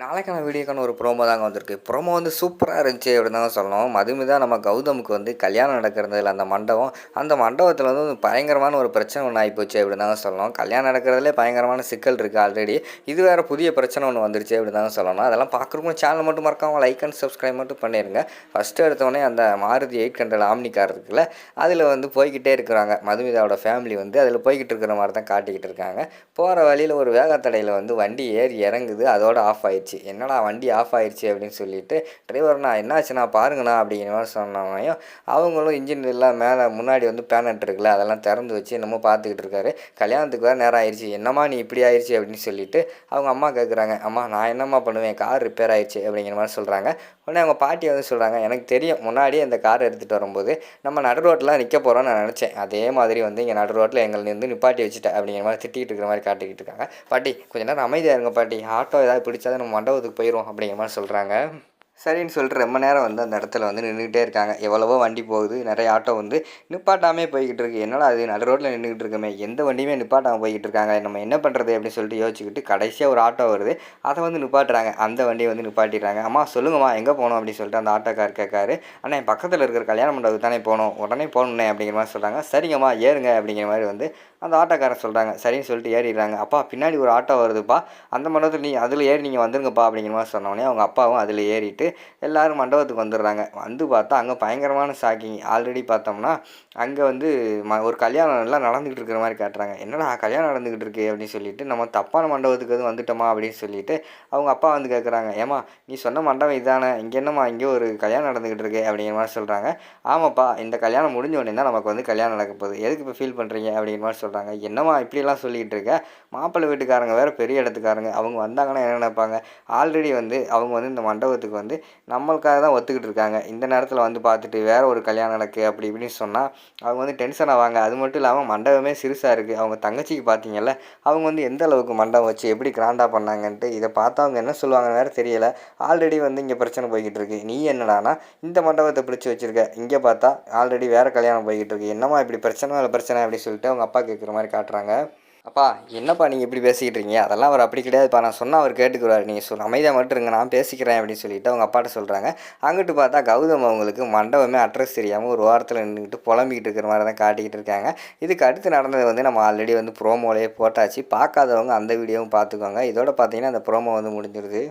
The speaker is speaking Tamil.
நாளைக்கான வீடியோக்கான ஒரு ப்ரோமோ தாங்க வந்திருக்கு. ப்ரோமோ வந்து சூப்பராக இருந்துச்சு அப்படின்னு தாங்க சொல்லணும். மதுமிதா நம்ம கௌதமுக்கு வந்து கல்யாணம் நடக்கிறதுல அந்த மண்டபம் அந்த மண்டபத்தில் வந்து பயங்கரமான ஒரு பிரச்சனை ஒன்று ஆகிப்போச்சு அப்படின்னு தாங்க சொல்லணும். கல்யாணம் நடக்கிறதுலே பயங்கரமான சிக்கல் இருக்குது ஆல்ரெடி இது வேறு புதிய பிரச்சனை ஒன்று வந்துருச்சு அப்படின்னு தாங்க சொல்லணும். அதெல்லாம் பார்க்குறவங்க சேனல் மட்டும் மறக்காமல் லைக் அண்ட் சப்ஸ்கிரைப் மட்டும் பண்ணிடுங்க ஃபஸ்ட்டு எடுத்தோடனே அந்த மாருதி எயிட் ஹண்ட்ரட் ஆம்னி இருக்குல்ல அதில் வந்து போய்கிட்டே இருக்கிறாங்க. மதுமிதாவோட ஃபேமிலி வந்து அதில் போய்கிட்டு இருக்கிற மாதிரி தான் காட்டிக்கிட்டு இருக்காங்க. போகிற வழியில் ஒரு வேகத்தடையில் வந்து வண்டி ஏறி இறங்குது. அதோட ஆஃப் ஆயிடுச்சு என்னடா வண்டி ஆஃப் ஆயிடுச்சு அப்படின்னு சொல்லிட்டு டிரைவர்ண்ணா என்னாச்சுண்ணா? பாருங்கண்ணா அப்படிங்கிற மாதிரி சொன்னோனையும் அவங்களும் இன்ஜின் எல்லாம் மேலே முன்னாடி வந்து பேனட் இருக்குல்ல அதெல்லாம் திறந்து வச்சு என்னமோ பார்த்துக்கிட்டு இருக்காரு. கல்யாணத்துக்கு வேறு நேரம் ஆயிடுச்சு என்னம்மா நீ இப்படி ஆயிடுச்சு அப்படின்னு சொல்லிட்டு அவங்க அம்மா கேட்குறாங்க அம்மா நான் என்னம்மா பண்ணுவேன்? கார் ரிப்பேர் ஆயிடுச்சு அப்படிங்கிற மாதிரி சொல்கிறாங்க உடனே அவங்க பாட்டி வந்து சொல்கிறாங்க எனக்கு தெரியும் முன்னாடியே இந்த காரை எடுத்துகிட்டு வரும்போது நம்ம நடு ரோட்டில் நிற்க போகிறோம்னு நான் நினச்சேன். அதே மாதிரி வந்து இங்கே நடு ரோட்டில் எங்களை வந்து நிப்பாட்டி வச்சுட்டேன் அப்படிங்கிற மாதிரி திட்டிகிட்டு இருக்கிற மாதிரி காட்டிக்கிட்டு இருக்காங்க. பாட்டி கொஞ்ச நேரம் அமைதியாக இருங்க பாட்டி. ஆட்டோ ஏதாவது பிடிச்சா நம்ம மண்டபத்துக்கு போயிடும் அப்படிங்கிற மாதிரி சொல்கிறாங்க சரின்னு சொல்லிட்டு ரொம்ப நேரம் வந்து அந்த இடத்துல வந்து நின்றுக்கிட்டே இருக்காங்க. எவ்வளவோ வண்டி போகுது. நிறைய ஆட்டோ வந்து நிப்பாட்டாமே போய்கிட்டு இருக்கு. என்னடா அது நடு ரோட்டில் நின்றுக்கிட்டு இருக்கமே. எந்த வண்டியுமே நிப்பாட்டாமல் போய்கிட்டு இருக்காங்க. நம்ம என்ன பண்ணுறது அப்படின்னு சொல்லிட்டு யோசிச்சுக்கிட்டு கடைசியாக ஒரு ஆட்டோ வருது. அதை வந்து நிப்பாட்டுறாங்க. அந்த வண்டியை வந்து நிப்பாட்டிடுறாங்க. அம்மா சொல்லுங்கம்மா எங்கே போகணும் அப்படின்னு சொல்லிட்டு அந்த ஆட்டோக்கார் கேட்காரு. ஆனால் என் பக்கத்தில் இருக்கிற கல்யாண மண்டபத்துக்கு தானே போகணும் உடனே போகணுண்ணே அப்படிங்கிற மாதிரி சொல்கிறாங்க சரிங்கம்மா ஏறுங்க அப்படிங்கிற மாதிரி வந்து அந்த ஆட்டோக்காரன் சொல்கிறாங்க சரின்னு சொல்லிட்டு ஏறிடுறாங்க. அப்பா பின்னாடி ஒரு ஆட்டோ வருதுப்பா. அந்த மண்டபத்தில் நீ அதில் ஏறி நீங்கள் வந்துருங்கப்பா அப்படிங்கிற மாதிரி சொன்னோடனே அவங்க அப்பாவும் அதில் ஏறிட்டு எல்லோரும் மண்டபத்துக்கு வந்துடுறாங்க. வந்து பார்த்தா அங்கே பயங்கரமான ஷாக்கிங் ஆல்ரெடி பார்த்தோம்னா அங்கே வந்து ம ஒரு கல்யாணம் எல்லாம் நடந்துக்கிட்டு இருக்கிற மாதிரி காட்டுறாங்க. என்னடா கல்யாணம் நடந்துக்கிட்டு இருக்கு அப்படின்னு சொல்லிட்டு நம்ம தப்பான மண்டபத்துக்கு எதுவும் வந்துட்டோமா அப்படின்னு சொல்லிட்டு அவங்க அப்பா வந்து கேட்குறாங்க. ஏமா நீ சொன்ன மண்டபம் இதானே? இங்கே என்னம்மா இங்கே ஒரு கல்யாணம் நடந்துக்கிட்டு இருக்கு அப்படிங்கிற மாதிரி சொல்கிறாங்க ஆமாப்பா இந்த கல்யாணம் முடிஞ்ச உடனே தான் நமக்கு வந்து கல்யாணம் நடக்க போகுது. எதுக்கு இப்போ ஃபீல் பண்ணுறீங்க அப்படிங்கிற மாதிரி சொல்கிறாங்க என்னம்மா இப்படியெல்லாம் சொல்லிகிட்டு இருக்க? மாப்பிள்ளை வீட்டுக்காரங்க வேறு பெரிய இடத்துக்காரங்க. அவங்க வந்தாங்கன்னா என்ன நினைப்பாங்க? ஆல்ரெடி வந்து அவங்க வந்து இந்த மண்டபத்துக்கு வந்து வந்து நம்மளுக்காக தான் ஒத்துக்கிட்டு இருக்காங்க. இந்த நேரத்தில் வந்து பார்த்துட்டு வேறு ஒரு கல்யாணம் நடக்கு அப்படி இப்படின்னு சொன்னால் அவங்க வந்து டென்ஷன் ஆவாங்க அது மட்டும் இல்லாமல் மண்டபமே சிறுசாக இருக்குது அவங்க தங்கச்சிக்கு பார்த்தீங்கல்ல அவங்க வந்து எந்த அளவுக்கு மண்டபம் வச்சு எப்படி கிராண்டாக பண்ணாங்கன்ட்டு இதை பார்த்தா அவங்க என்ன சொல்லுவாங்கன்னு வேறு தெரியலை. ஆல்ரெடி வந்து இங்கே பிரச்சனை போய்கிட்டு இருக்கு. நீ என்னடானா இந்த மண்டபத்தை பிடிச்சி வச்சுருக்க. இங்கே பார்த்தா ஆல்ரெடி வேறு கல்யாணம் போய்கிட்டு இருக்கு. என்னம்மா இப்படி பிரச்சனை இல்லை பிரச்சனை அப்படின்னு சொல்லிட்டு அவங்க அப்பா கேட்குற மாதிரி காட்டுறாங்க. அப்பா என்னப்பா நீங்கள் இப்படி பேசிக்கிட்டு இருக்கீங்க அதெல்லாம் அவர் அப்படி கிடையாதுப்பா. நான் சொன்னால் அவர் கேட்டுக்குவார் நீங்கள் சொல் அமைதியாக மட்டும் இருங்க. நான் பேசிக்கிறேன் அப்படின்னு சொல்லிட்டு அவங்க அப்பாட்ட சொல்கிறாங்க அங்கிட்டு பார்த்தா கௌதம் அவங்களுக்கு மண்டபமே அட்ரஸ் தெரியாமல் ஒரு வாரத்தில் நின்றுக்கிட்டு புலம்பிக்கிட்டு இருக்கிற மாதிரி தான் காட்டிக்கிட்டு இருக்காங்க. இதுக்கு அடுத்து நடந்தது வந்து நம்ம ஆல்ரெடி வந்து ப்ரோமோலேயே போட்டாச்சு. பார்க்காதவங்க அந்த வீடியோவும் பார்த்துக்கோங்க. இதோட பார்த்தீங்கன்னா அந்த ப்ரோமோ வந்து முடிஞ்சிருது.